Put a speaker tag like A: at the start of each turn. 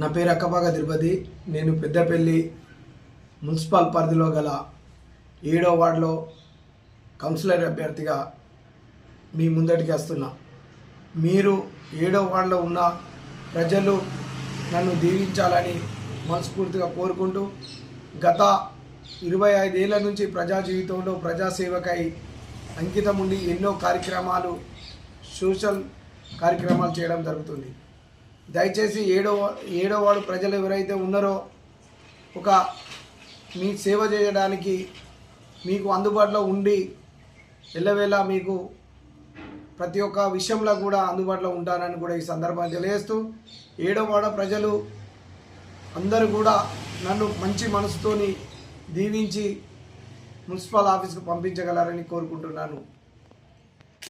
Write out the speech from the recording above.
A: నా పేరు అక్కబాగ తిరుపతి. నేను పెద్దపల్లి మున్సిపల్ పరిధిలో గల ఏడో వార్డులో కౌన్సిలర్ అభ్యర్థిగా మీ ముందటికి వస్తున్నా. మీరు ఏడో వార్డులో ఉన్న ప్రజలు నన్ను దీవించాలని మనస్ఫూర్తిగా కోరుకుంటూ గత ఇరవై ఐదేళ్ళ నుంచి ప్రజా జీవితంలో ప్రజాసేవకై అంకితం ఉండి ఎన్నో కార్యక్రమాలు సోషల్ కార్యక్రమాలు చేయడం జరుగుతుంది. దయచేసి ఏడో ఏడో వాడు ప్రజలు ఎవరైతే ఉన్నారో ఒక మీ సేవ చేయడానికి మీకు అందుబాటులో ఉండి ఎల్లవేళ మీకు ప్రతి ఒక్క విషయంలో కూడా అందుబాటులో ఉంటానని కూడా ఈ సందర్భాన్ని తెలియజేస్తూ ఏడవాడ ప్రజలు అందరూ కూడా నన్ను మంచి మనసుతోని దీవించి మున్సిపల్ ఆఫీస్కు పంపించగలరని కోరుకుంటున్నాను.